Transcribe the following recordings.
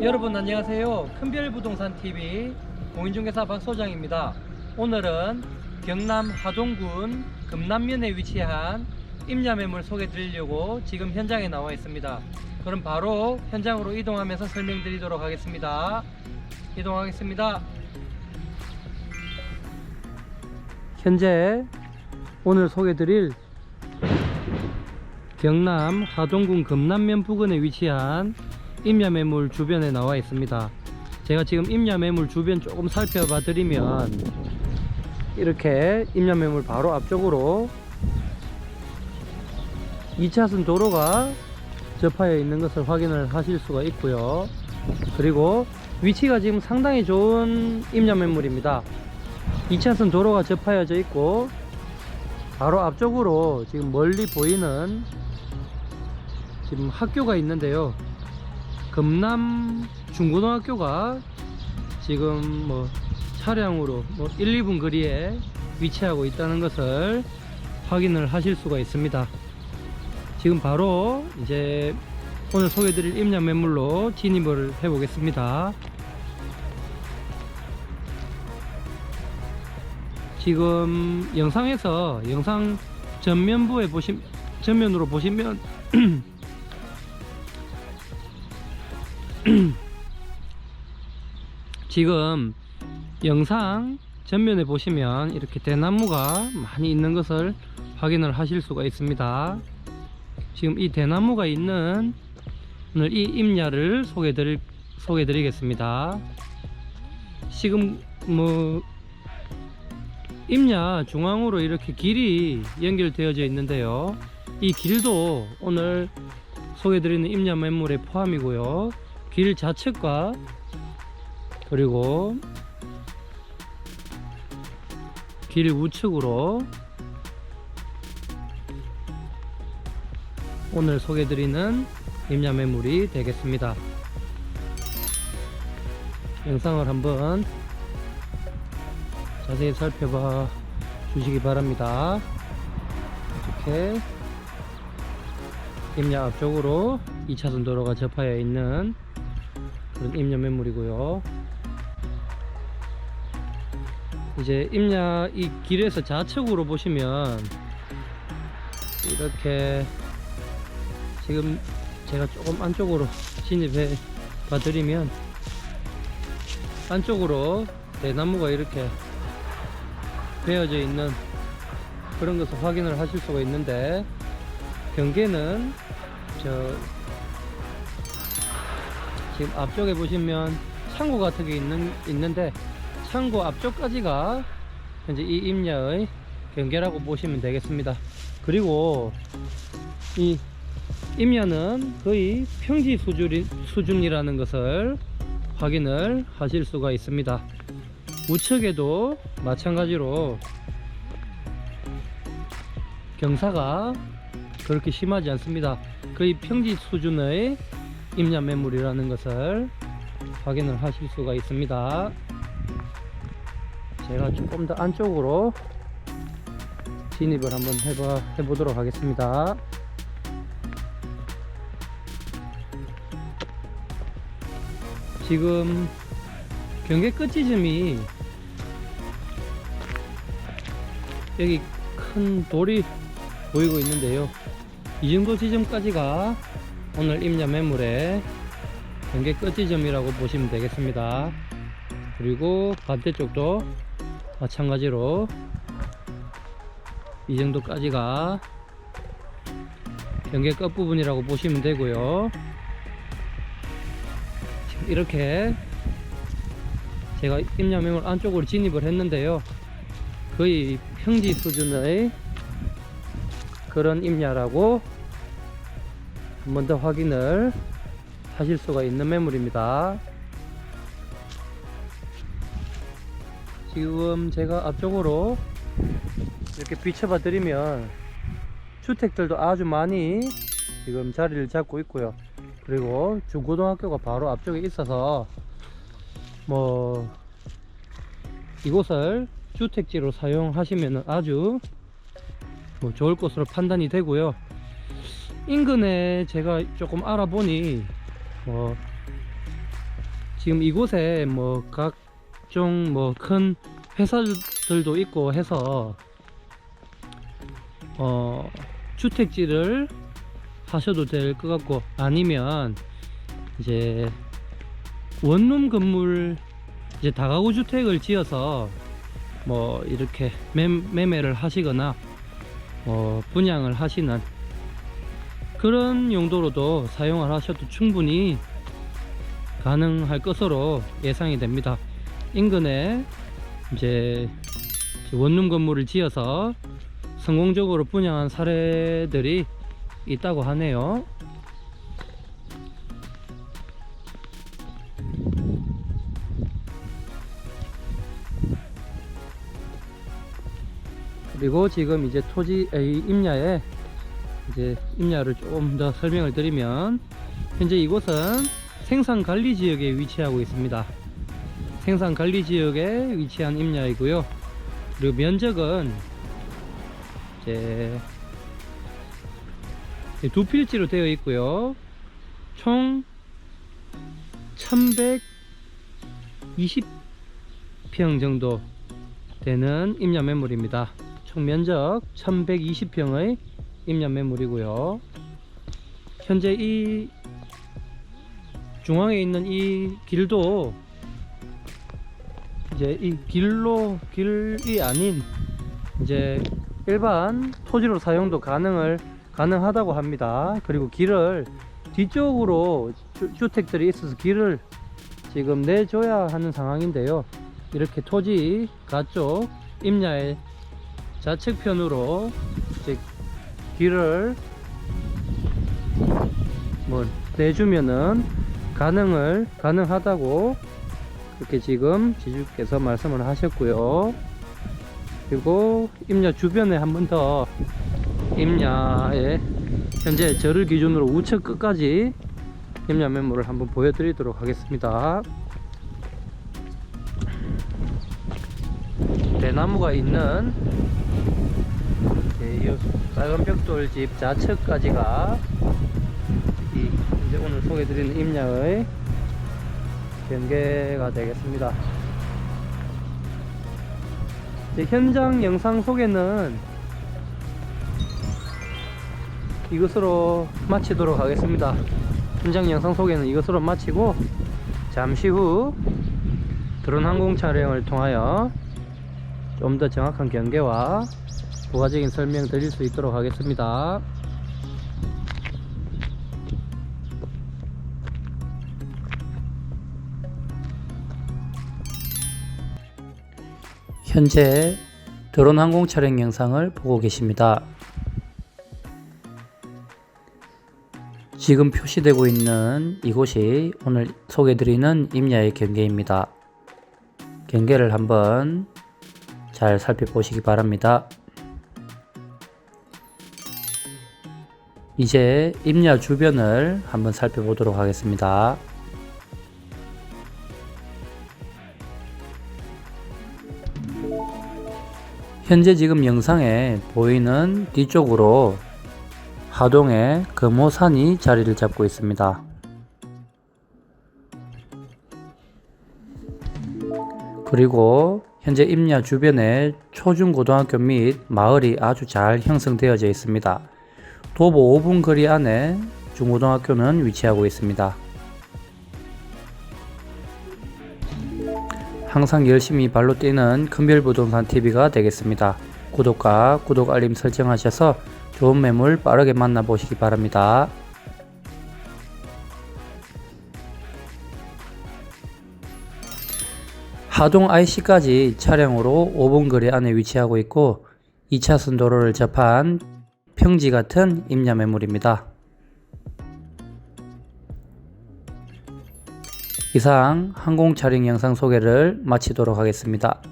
여러분 안녕하세요. 큰별부동산TV 공인중개사 박 소장입니다. 오늘은 경남 하동군 금남면에 위치한 임야매물 소개 드리려고 지금 현장에 나와 있습니다. 그럼 바로 현장으로 이동하면서 설명드리도록 하겠습니다. 이동하겠습니다. 현재 오늘 소개 드릴 경남 하동군 금남면 부근에 위치한 임야 매물 주변에 나와 있습니다. 제가 지금 임야 매물 주변 조금 살펴봐 드리면 이렇게 임야 매물 바로 앞쪽으로 2차선 도로가 접하여 있는 것을 확인을 하실 수가 있고요. 그리고 위치가 지금 상당히 좋은 임야 매물입니다. 2차선 도로가 접하여져 있고 바로 앞쪽으로 지금 멀리 보이는 지금 학교가 있는데요. 금남 중고등학교가 지금 뭐 차량으로 뭐 1, 2분 거리에 위치하고 있다는 것을 확인을 하실 수가 있습니다. 지금 바로 이제 오늘 소개드릴 임야 매물로 진입을 해 보겠습니다. 지금 영상에서 영상 전면부에 보시 전면으로 보시면 지금 영상 전면에 보시면 이렇게 대나무가 많이 있는 것을 확인을 하실 수가 있습니다. 지금 이 대나무가 있는 오늘 이 임야를 소개 드릴 소개 드리겠습니다. 지금 뭐 임야 중앙으로 이렇게 길이 연결되어져 있는데요. 이 길도 오늘 소개드리는 임야 매물에 포함이고요. 길 좌측과 그리고 길 우측으로 오늘 소개드리는 임야 매물이 되겠습니다. 영상을 한번 자세히 살펴봐 주시기 바랍니다. 이렇게 임야 앞쪽으로 2차선 도로가 접하여 있는 그런 임야 매물이고요. 이제 임야 이 길에서 좌측으로 보시면 이렇게 지금 제가 조금 안쪽으로 진입해 봐 드리면 안쪽으로 대나무가 이렇게 베어져 있는 그런 것을 확인을 하실 수가 있는데 경계는 저 지금 앞쪽에 보시면 창고 같은 게 있는 있는데 창고 앞쪽까지가 현재 이 임야의 경계라고 보시면 되겠습니다. 그리고 이 임야는 거의 평지 수준, 수준이라는 것을 확인을 하실 수가 있습니다. 우측에도 마찬가지로 경사가 그렇게 심하지 않습니다. 거의 평지 수준의 임야 매물이라는 것을 확인을 하실 수가 있습니다. 제가 조금 더 안쪽으로 진입을 한번 해봐, 해보도록 하겠습니다. 지금 경계 끝 지점이 여기 큰 돌이 보이고 있는데요. 이 정도 지점까지가 오늘 임야 매물의 경계 끝 지점이라고 보시면 되겠습니다. 그리고 반대쪽도 마찬가지로 이 정도까지가 경계 끝 부분이라고 보시면 되고요. 이렇게 제가 임야 매물 안쪽으로 진입을 했는데요. 거의 평지 수준의 그런 임야라고 한 번 더 확인을 하실 수가 있는 매물입니다. 지금 제가 앞쪽으로 이렇게 비춰봐 드리면 주택들도 아주 많이 지금 자리를 잡고 있고요. 그리고 중고등학교가 바로 앞쪽에 있어서 뭐 이곳을 주택지로 사용하시면 아주 뭐 좋을 것으로 판단이 되고요. 인근에 제가 조금 알아보니 뭐 지금 이곳에 뭐 각종 뭐 큰 회사들도 있고 해서 어 주택지를 하셔도 될 것 같고 아니면 이제 원룸 건물 이제 다가구 주택을 지어서 뭐 이렇게 매, 매매를 하시거나 어, 분양을 하시는 그런 용도로도 사용을 하셔도 충분히 가능할 것으로 예상이 됩니다. 인근에 이제 원룸 건물을 지어서 성공적으로 분양한 사례들이 있다고 하네요. 그리고 지금 이제 토지 이 임야에 이제 임야를 좀더 설명을 드리면 현재 이곳은 생산 관리 지역에 위치하고 있습니다. 생산 관리 지역에 위치한 임야이고요. 그리고 면적은 이제 두 필지로 되어 있고요. 총 1120평 정도 되는 임야 매물입니다. 총 면적 1120평의 임야 매물이고요. 현재 이 중앙에 있는 이 길도 이제 이 길로 길이 아닌 이제 일반 토지로 사용도 가능을 가능하다고 합니다. 그리고 길을 뒤쪽으로 주, 주택들이 있어서 길을 지금 내줘야 하는 상황인데요. 이렇게 토지 가쪽 임야의 좌측편으로 길을 뭐 내주면은 가능을 가능하다고 그렇게 지금 지주께서 말씀을 하셨고요. 그리고 임야 주변에 한 번 더 임야에 현재 저를 기준으로 우측 끝까지 임야 매물을 한번 보여드리도록 하겠습니다. 대나무가 있는 예, 이 빨간 벽돌집 좌측까지가 이 이제 오늘 소개드리는 임야의 경계가 되겠습니다. 현장 영상 소개는 이것으로 마치도록 하겠습니다. 현장 영상 소개는 이것으로 마치고 잠시 후 드론 항공 촬영을 통하여 좀 더 정확한 경계와 부가적인 설명 드릴 수 있도록 하겠습니다. 현재 드론 항공 촬영 영상을 보고 계십니다. 지금 표시되고 있는 이곳이 오늘 소개드리는 임야의 경계입니다. 경계를 한번 잘 살펴보시기 바랍니다. 이제 임야 주변을 한번 살펴보도록 하겠습니다. 현재 지금 영상에 보이는 뒤쪽으로 하동의 금호산이 자리를 잡고 있습니다. 그리고 현재 임야 주변에 초중고등학교 및 마을이 아주 잘 형성되어져 있습니다. 도보 5분 거리 안에 중고등학교는 위치하고 있습니다. 항상 열심히 발로 뛰는 큰별부동산 TV가 되겠습니다. 구독과 구독 알림 설정하셔서 좋은 매물 빠르게 만나보시기 바랍니다. 하동 IC까지 차량으로 5분 거리 안에 위치하고 있고 2차선 도로를 접한 평지 같은 임야 매물입니다. 이상 항공 촬영 영상 소개를 마치도록 하겠습니다.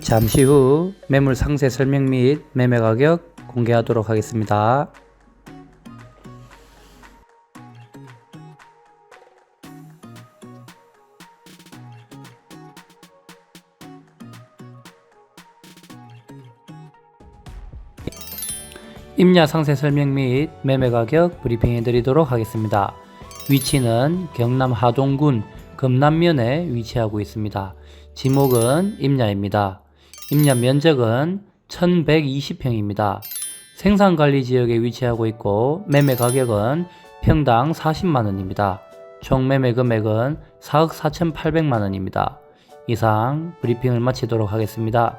잠시 후 매물 상세 설명 및 매매 가격 공개하도록 하겠습니다. 임야 상세 설명 및 매매 가격 브리핑해 드리도록 하겠습니다. 위치는 경남 하동군 금남면에 위치하고 있습니다. 지목은 임야입니다. 임야 면적은 1120평입니다. 생산 관리 지역에 위치하고 있고 매매 가격은 평당 40만 원입니다. 총 매매 금액은 4억 4,800만 원입니다. 이상 브리핑을 마치도록 하겠습니다.